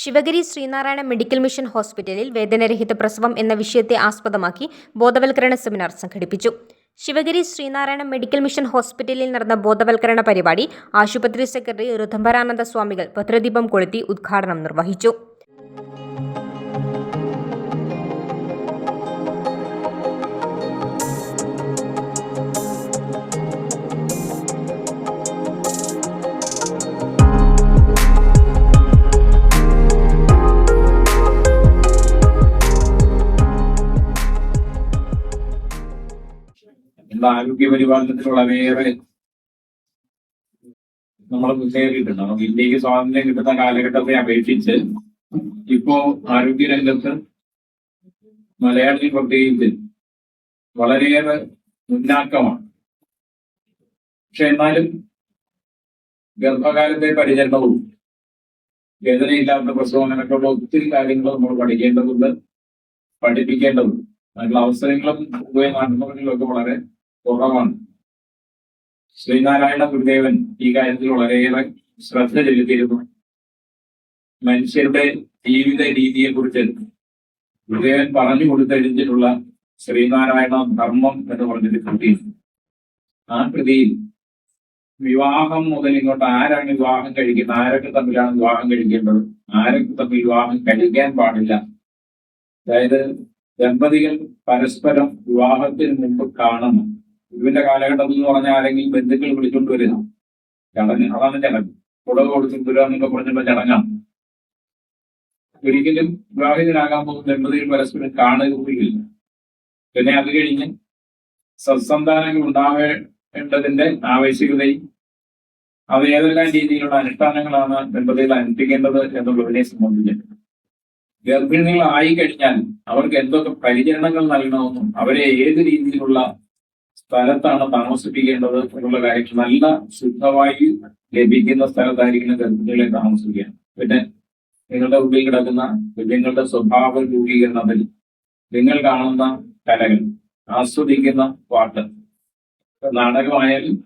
Sivagiri Sreenarayana medical mission ഹോസ്പിറ്റലിൽ വേദനരഹിത പ്രസവം എന്ന വിഷയത്തെ ആസ്പദമാക്കി ബോധവൽക്കരണ സെമിനാർ സംഘടിപ്പിച്ചു. ശിവഗിരി ശ്രീനാരായണ മെഡിക്കൽ മിഷൻ ഹോസ്പിറ്റലിൽ നടന്ന ബോധവൽക്കരണ പരിപാടി ആശുപത്രി സെക്രട്ടറി ഋതംബരാനന്ദ സ്വാമികൾ ഭദ്രദീപം കൊളുത്തി ഉദ്ഘാടനം നിർവഹിച്ചു. നമ്മുടെ ആരോഗ്യ പരിപാലനത്തിലുള്ള വേറെ നമ്മൾ മുന്നേറിയിട്ടുണ്ട് നമുക്ക് ഇന്ത്യയ്ക്ക് സ്വാതന്ത്ര്യം കിട്ടുന്ന കാലഘട്ടത്തെ അപേക്ഷിച്ച് ഇപ്പോ ആരോഗ്യ രംഗത്ത് മലയാളി പ്രത്യേകിച്ച് വളരെയേറെ മുന്നാക്കമാണ്. പക്ഷെ എന്നാലും ഗർഭകാലത്തെ പരിചരണവും വേദനയില്ലാത്ത പ്രസവം അങ്ങനെയൊക്കെയുള്ള ഒത്തിരി കാര്യങ്ങൾ നമ്മൾ പഠിക്കേണ്ടതുണ്ട് പഠിപ്പിക്കേണ്ടതുണ്ട്. അതിനുള്ള അവസരങ്ങളും പൊതുവെ ഒക്കെ വളരെ കുറവാണ്. ശ്രീനാരായണ ഗുരുദേവൻ ഈ കാര്യത്തിൽ വളരെയേറെ ശ്രദ്ധ ചെലുത്തിയിരുന്നു. മനുഷ്യരുടെ ജീവിത രീതിയെ കുറിച്ച് ഗുരുദേവൻ പറഞ്ഞു കൊടുത്തെഴുതിയിട്ടുള്ള ശ്രീനാരായണ ധർമ്മം എന്ന് പറഞ്ഞൊരു കൃതി. ആ കൃതിയിൽ വിവാഹം മുതൽ ഇങ്ങോട്ട് ആരാണ് വിവാഹം കഴിക്കുന്നത്? ആരൊക്കെ തമ്മിലാണ് വിവാഹം കഴിക്കേണ്ടത്? ആരൊക്കെ തമ്മിൽ വിവാഹം കഴിക്കാൻ പാടില്ല? അതായത് ദമ്പതികൾ പരസ്പരം വിവാഹത്തിന് മുമ്പ് കാണുന്നു ഇവന്റെ കാലഘട്ടത്തിൽ എന്ന് പറഞ്ഞാൽ ആരെങ്കിലും ബന്ധുക്കൾ വിളിച്ചുകൊണ്ട് വരിക ചടങ്ങ്. അതാണ് ചടങ്ങ്. കൊടുത്തിട്ട് വരിക എന്നൊക്കെ പറഞ്ഞുള്ള ചടങ്ങാണ്. ഒരിക്കലും വിവാഹിതരാകാൻ പോകുന്ന ദമ്പതികൾ പരസ്പരം കാണുകയില്ല. പിന്നെ അത് കഴിഞ്ഞ് സത്സന്താനങ്ങൾ ഉണ്ടാവേണ്ടതിന്റെ ആവശ്യകതയും അത് ഏതെല്ലാം രീതിയിലുള്ള അനുഷ്ഠാനങ്ങളാണ് ദമ്പതികൾ അനുഷ്ഠിക്കേണ്ടത് എന്നുള്ളതിനെ സംബന്ധിച്ച് ഗർഭിണികളായി കഴിഞ്ഞാൽ അവർക്ക് എന്തൊക്കെ പരിചരണങ്ങൾ നൽകണമെന്നും അവരെ ഏത് രീതിയിലുള്ള സ്ഥലത്താണ് താമസിപ്പിക്കേണ്ടത് എന്നുള്ള കാര്യം നല്ല ശുദ്ധവായു ലഭിക്കുന്ന സ്ഥലത്തായിരിക്കണം ഗർഭിണികളെ താമസിക്കുക പിന്നെ നിങ്ങളുടെ ഉള്ളിൽ കിടക്കുന്ന കുഞ്ഞുങ്ങളുടെ സ്വഭാവ രൂപീകരണത്തിൽ നിങ്ങൾ കാണുന്ന കലകൾ ആസ്വദിക്കുന്ന പാട്ട് നാടകമായാലും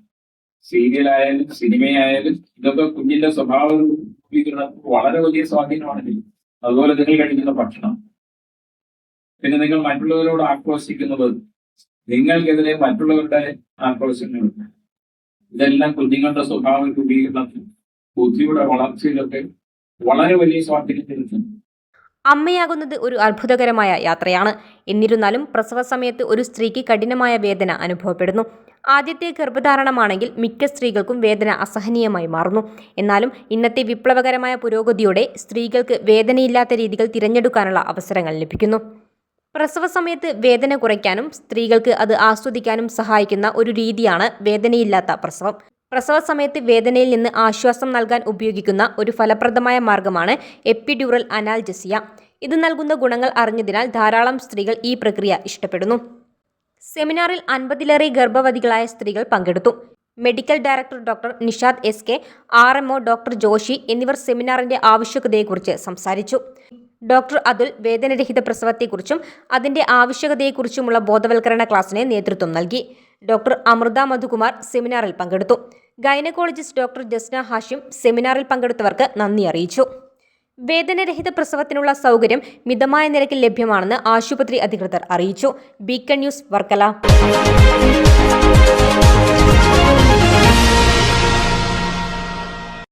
സീരിയലായാലും സിനിമയായാലും ഇതൊക്കെ കുഞ്ഞിന്റെ സ്വഭാവ രൂപീകരണത്തിൽ വളരെ വലിയ സ്വാധീനമാണ് അതുപോലെ നിങ്ങൾ കഴിക്കുന്ന ഭക്ഷണം. പിന്നെ നിങ്ങൾ മറ്റുള്ളവരോട് ആക്രോശിക്കുന്നത് നിങ്ങൾക്കെതിരെ മറ്റുള്ളവരുടെ ആക്രോശങ്ങൾ. ഇതെല്ലാം കുഞ്ഞുങ്ങളുടെ സ്വഭാവ രൂപീകരണത്തിൽ ബുദ്ധിയുടെ വളർച്ചയിലൊക്കെ വളരെ വലിയ സ്വാധീനം ചെലുത്തുന്നു. അമ്മയാകുന്നത് ഒരു അത്ഭുതകരമായ യാത്രയാണ്. എന്നിരുന്നാലും പ്രസവ സമയത്ത് ഒരു സ്ത്രീക്ക് കഠിനമായ വേദന അനുഭവപ്പെടുന്നു. ആദ്യത്തെ ഗർഭധാരണമാണെങ്കിൽ മിക്ക സ്ത്രീകൾക്കും വേദന അസഹനീയമായി മാറുന്നു. എന്നാലും ഇന്നത്തെ വിപ്ലവകരമായ പുരോഗതിയോടെ സ്ത്രീകൾക്ക് വേദനയില്ലാത്ത രീതികൾ തിരഞ്ഞെടുക്കാനുള്ള അവസരങ്ങൾ ലഭിക്കുന്നു. പ്രസവ സമയത്ത് വേദന കുറയ്ക്കാനും സ്ത്രീകൾക്ക് അത് ആസ്വദിക്കാനും സഹായിക്കുന്ന ഒരു രീതിയാണ് വേദനയില്ലാത്ത പ്രസവം. പ്രസവ സമയത്ത് വേദനയിൽ നിന്ന് ആശ്വാസം നൽകാൻ ഉപയോഗിക്കുന്ന ഒരു ഫലപ്രദമായ മാർഗമാണ് എപ്പിഡ്യൂറൽ അനാൽജസിയ. ഇത് നൽകുന്ന ഗുണങ്ങൾ അറിഞ്ഞതിനാൽ ധാരാളം സ്ത്രീകൾ ഈ പ്രക്രിയ ഇഷ്ടപ്പെടുന്നു. സെമിനാറിൽ അൻപതിലേറെ ഗർഭവതികളായ സ്ത്രീകൾ പങ്കെടുത്തു. Medical director doctor Nishad S K R M O doctor Joshi എന്നിവർ സെമിനാറിന്റെ ആവശ്യകതയെക്കുറിച്ച് സംസാരിച്ചു. ഡോക്ടർ അതുൽ വേദനരഹിത പ്രസവത്തെക്കുറിച്ചും അതിന്റെ ആവശ്യകതയെക്കുറിച്ചുമുള്ള ബോധവൽക്കരണ ക്ലാസ്സിന് നേതൃത്വം നൽകി. ഡോക്ടർ അമൃത മധുകുമാർ സെമിനാറിൽ പങ്കെടുത്തു. ഗൈനക്കോളജിസ്റ്റ് ഡോക്ടർ ജസ്ന ഹാഷിം സെമിനാറിൽ പങ്കെടുത്തവർക്ക് നന്ദി അറിയിച്ചു. വേദനരഹിത പ്രസവത്തിനുള്ള സൗകര്യം മിതമായ നിരക്കിൽ ലഭ്യമാണെന്ന് ആശുപത്രി അധികൃതർ അറിയിച്ചു. Beacon news Varkala.